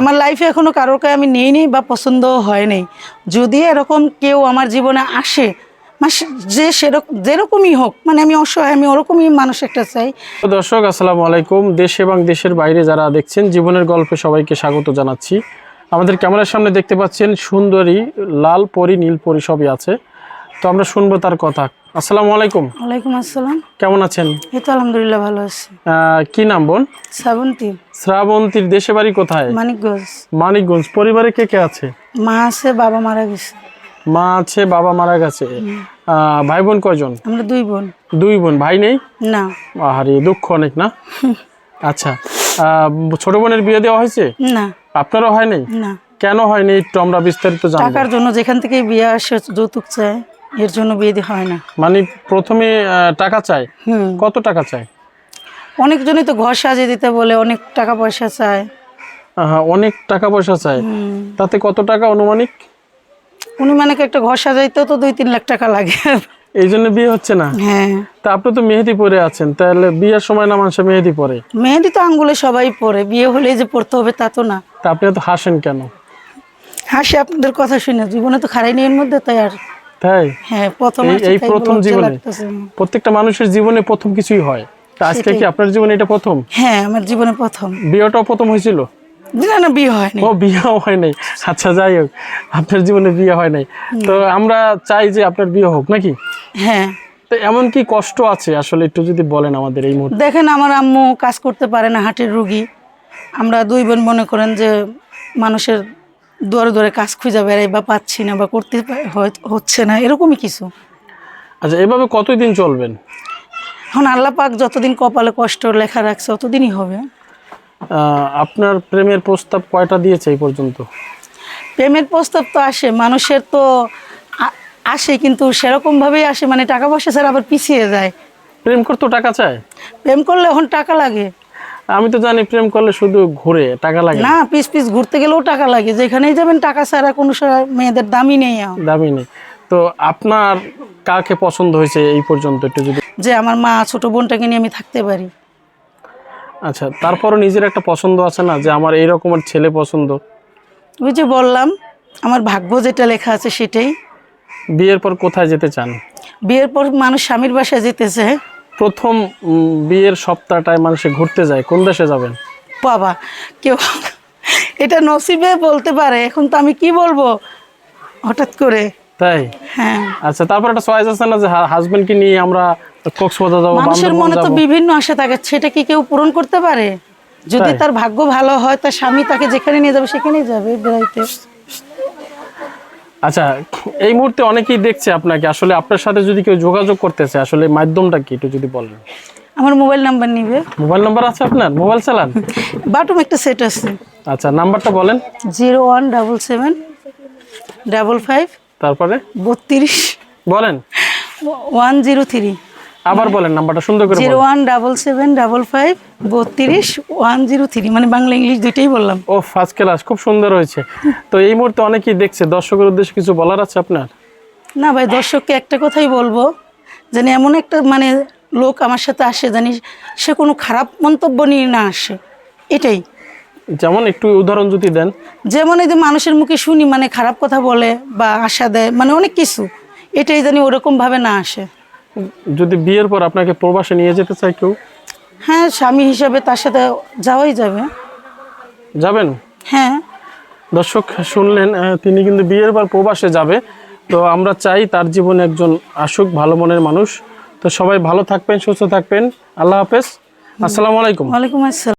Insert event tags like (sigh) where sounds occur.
আমার লাইফে এখনও কারোকে আমি নেইনি বা পছন্দ হয়নি। যদি এরকম কেউ আমার জীবনে আসে মানে যে সেরকম যেরকমই হোক মানে আমি অসহায় আমি ওরকমই মানুষ একটা চাই। দর্শক আসসালামু আলাইকুম। দেশ এবং দেশের বাইরে যারা দেখছেন জীবনের গল্পে সবাইকে স্বাগত জানাচ্ছি। আমাদের ক্যামেরার সামনে দেখতে পাচ্ছেন সুন্দরী লাল পরি নীল পরি সবই আছে। তো আমরা শুনব তার কথা। আসসালামু আলাইকুম। ওয়ালাইকুম আসসালাম। কেমন আছেন? এই তো আলহামদুলিল্লাহ ভালো আছি। কি নাম বোন? শ্রাবন্তী। শ্রাবন্তীর দেশে বাড়ি কোথায়? মানিকগঞ্জ। মানিকগঞ্জ। পরিবারে কে কে আছে? মা আছে বাবা মারা গেছে। মা আছে বাবা মারা গেছে। ভাই বোন কয়জন? আমরা দুই বোন। দুই বোন। ভাই নেই? না। আহারে দুঃখ অনেক না? (laughs) আচ্ছা। ছোট বোনের বিয়ে দেওয়া হয়েছে? না। আপনারও হয় নাই? না। কেন হয়নি একটু আমরা বিস্তারিত জানব। টাকার জন্য যেখান থেকে বিয়ে আসে যৌতুক চায়। এর জন্য বিয়ে দেওয়া হয় না। মানে প্রথমে টাকা চায়? হুম। কত টাকা চায়? অনেকজনই তো ঘর সাজিয়ে দিতে বলে অনেক টাকা পয়সা চায়। অনেক টাকা পয়সা চায়। তাতে কত টাকা অনুমানিক? উনি মানে একটা ঘর সাজাইতেও তো দুই তিন লাখ টাকা লাগে। এই জন্য বিয়ে হচ্ছে না? হ্যাঁ। তা আপনি তো মেহেদি পরে আছেন তাহলে বিয়ের সময় না মানুষে মেহেদি পরে? মেহেদি তো আঙ্গুলে সবাই পরে বিয়ে হলে যে পড়তে হবে তা তো না। তা আপনি তো হাসেন কেন? হাসি আপনাদের কথা শুনে জীবনে তো খারাই এর মধ্যে তাই আর তাই? হ্যাঁ প্রথম এই- তাই প্রথম জীবনে? প্রত্যেকটা মানুষের জীবনে প্রথম কিছুই হয়। তা আজকে কি আপনার জীবনে এটা প্রথম? হ্যাঁ আমার জীবনে প্রথম। বিয়েটাও প্রথম হয়েছিল? না না বিয়ে হয়নি। ও বিয়েও হয় নাই। আচ্ছা যাই হোক আপনার জীবনে বিয়ে হয় নাই। তো আমরা চাই যে আপনার বিয়ে হোক নাকি? হ্যাঁ। তো এমন কি কষ্ট আছে? আসলে একটু যদি বলেন আমাদের এই মুহূর্তে। দেখেন আমার আম্মু কাজ করতে পারে না হাটের রুগী। আমরা দুই বোন মনে করেন যে মানুষের দুয়ারে দুয়ারে কাজ খুঁজে বেড়াই বা পাচ্ছি না বা করতে হয়- হচ্ছে না এরকমই কিছু। আচ্ছা এভাবে কতদিন চলবেন? এখন আল্লাহ পাক যতদিন কপালে কষ্ট লেখা রাখছে ততদিনই হবে। আপনার প্রেমের প্রস্তাব কয়টা দিয়েছে এই পর্যন্ত? প্রেমের প্রস্তাব তো আসে মানুষের তো আসে কিন্তু সেরকমভাবেই আসে মানে টাকা পয়সা ছাড়া আবার পিছিয়ে যায়। প্রেম করতেও টাকা চায়? প্রেম করলে এখন টাকা লাগে। আমি তো জানি প্রেম করলে শুধু ঘুরে টাকা লাগে। না পিস পিস ঘুরতে গেলেও টাকা লাগে। যেখানেই যাবেন টাকা ছাড়া কোনো মেয়েদের দামই নেই। দামি নেই। তো আপনার কাকে পছন্দ হয়েছে এই পর্যন্ত একটু যদি? যে আমার মা ছোট বোনটাকে নিয়ে আমি থাকতে পারি। আচ্ছা তারপরও নিজের একটা পছন্দ আছে না যে আমার এই রকমের ছেলে পছন্দ? ওই যে বললাম আমার ভাগ্য যেটা লেখা আছে সেটাই। বিয়ের পর কোথায় যেতে চান? বিয়ের পর মানুষ স্বামীর বাসায় যেতেছে। প্রথম বিয়ের সপ্তাহটায় মানুষে ঘুরতে যায় কোন দেশে যাবেন? বাবা কেউ এটা নসিবে বলতে পারে এখন তো আমি কি বলব? হঠাৎ করে। তাই? হ্যাঁ। আচ্ছা তারপর একটা চয়েস আছে না যে হাজবেন্ডকে নিয়ে আমরা কক্সবাজার যাব মানুষের মনে তো বিভিন্ন আশা থাকে সেটা কি কেউ পূরণ করতে পারে? যদি তার ভাগ্য ভালো হয় তার স্বামী তাকে যেখানে নিয়ে যাবে সেখানেই যাবে বেড়াইতে আচ্ছা এই মুহূর্তে অনেকেই দেখছে আপনাকে। আসলে আপনার সাথে যদি কেউ যোগাযোগ করতেছে আসলে মাধ্যমটা কি? একটু যদি বলেন। আমার মোবাইল নাম্বার নিবে। মোবাইল নাম্বার আছে আপনার? মোবাইল চালান? (laughs) বাটুম একটা সেট আছে। আচ্ছা নাম্বারটা বলেন। Zero one double seven double five তারপরে? বত্রিশ বলেন। One zero three. আবার বলেন নাম্বারটা সুন্দর করে জিরো বলেন one double seven double five বত্রিশ ওয়ান জিরো থ্রি মানে বাংলা ইংলিশ দুইটাই বললাম। ও ফার্স্ট ক্লাস খুব সুন্দর হয়েছে। তো এই মুহূর্তে অনেকেই দেখছে দর্শকের উদ্দেশ্যে কিছু বলার আছে আপনার? না ভাই দর্শককে একটা কথাই বলব জানি এমন একটা মানে লোক আমার সাথে আসে জানি সে কোনো খারাপ মন্তব্য নিয়ে না আসে। এটাই। যেমন একটু উদাহরণ যদি দেন। যেমন এই যে মানুষের মুখে শুনি মানে খারাপ কথা বলে বা আশা দেয় মানে অনেক কিছু এটাই জানি ওরকম ভাবে না আসে। যদি বিয়ের পর আপনাকে প্রবাসে নিয়ে যেতে চায় কেউ? হ্যাঁ স্বামী হিসাবে তার সাথে যাওয়াই যাবে। যাবেন? হ্যাঁ। দর্শক শুনলেন তিনি কিন্তু বিয়ের পর প্রবাসে যাবে। তো আমরা চাই তার জীবনে একজন আসুক ভালো মনের মানুষ। তো সবাই ভালো থাকবেন সুস্থ থাকবেন। আল্লাহ হাফেজ। আসসালামু আলাইকুম। ওয়ালাইকুম আসসালাম।